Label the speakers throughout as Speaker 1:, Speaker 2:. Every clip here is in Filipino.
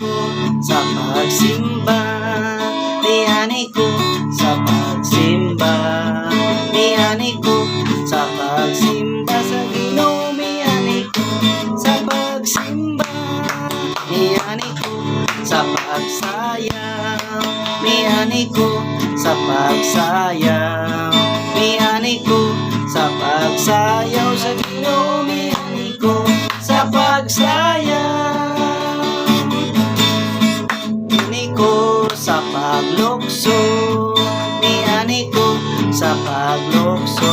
Speaker 1: ko sa pagsimba. Niyani ko sa pagsimba. Niyani ko sa pagsimba. Sa Ginoo Niyani ko sa pagsimba. Niyani ko sa pagsayaw Niyani ko sa pagsayaw Niyani ko sa pagsayaw. Sa Ginoo Niyani ko sa pagsayaw paglukso.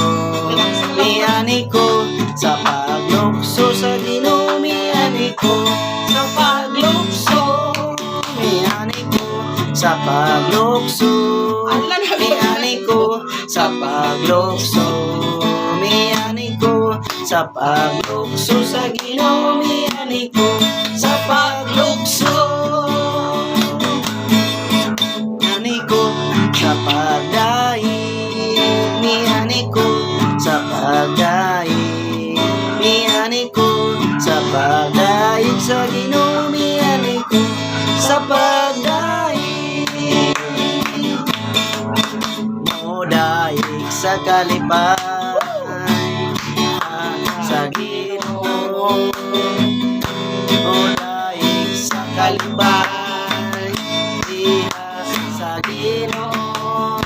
Speaker 1: Ni ani ko sa paglukso Sa Ginoo ni ani ko sa paglukso. Ni ani ko sa paglukso. Ni ani ko sa paglukso. Ni ani ko sa paglukso Sa Ginoo ni ani ko sa kalipay. Sa Ginoo Mo daig sa kalipay. Diha sa Ginoo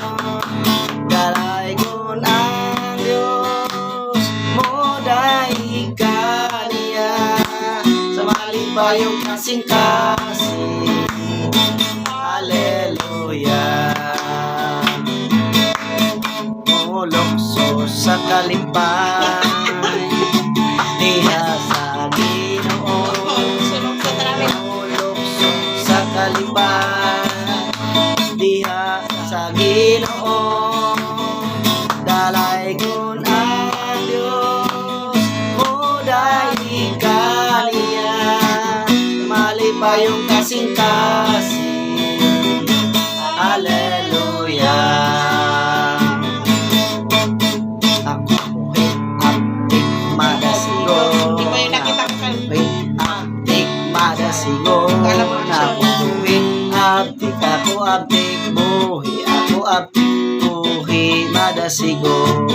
Speaker 1: Dalay ko ang Diyos. Mo daig ka niya Sa malipayong kasing-kasing Hallelujah sa kalipay Diha sa Ginoo. Mulokso sa kalipay Diha sa Ginoo. Dalay kun ang Diyos Muday ka niya Malipayong
Speaker 2: mo,
Speaker 1: Ako buhay Aptik ako aptik buhay Ako aptik buhay madasigo.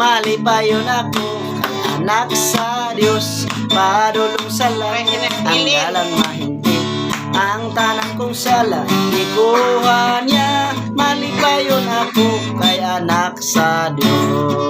Speaker 1: Malipayon ako kay anak sa Diyos Padulong sa langit ang dalang Ang tanang kong sala Ikuha niya. Malipayon ako kay anak sa Diyos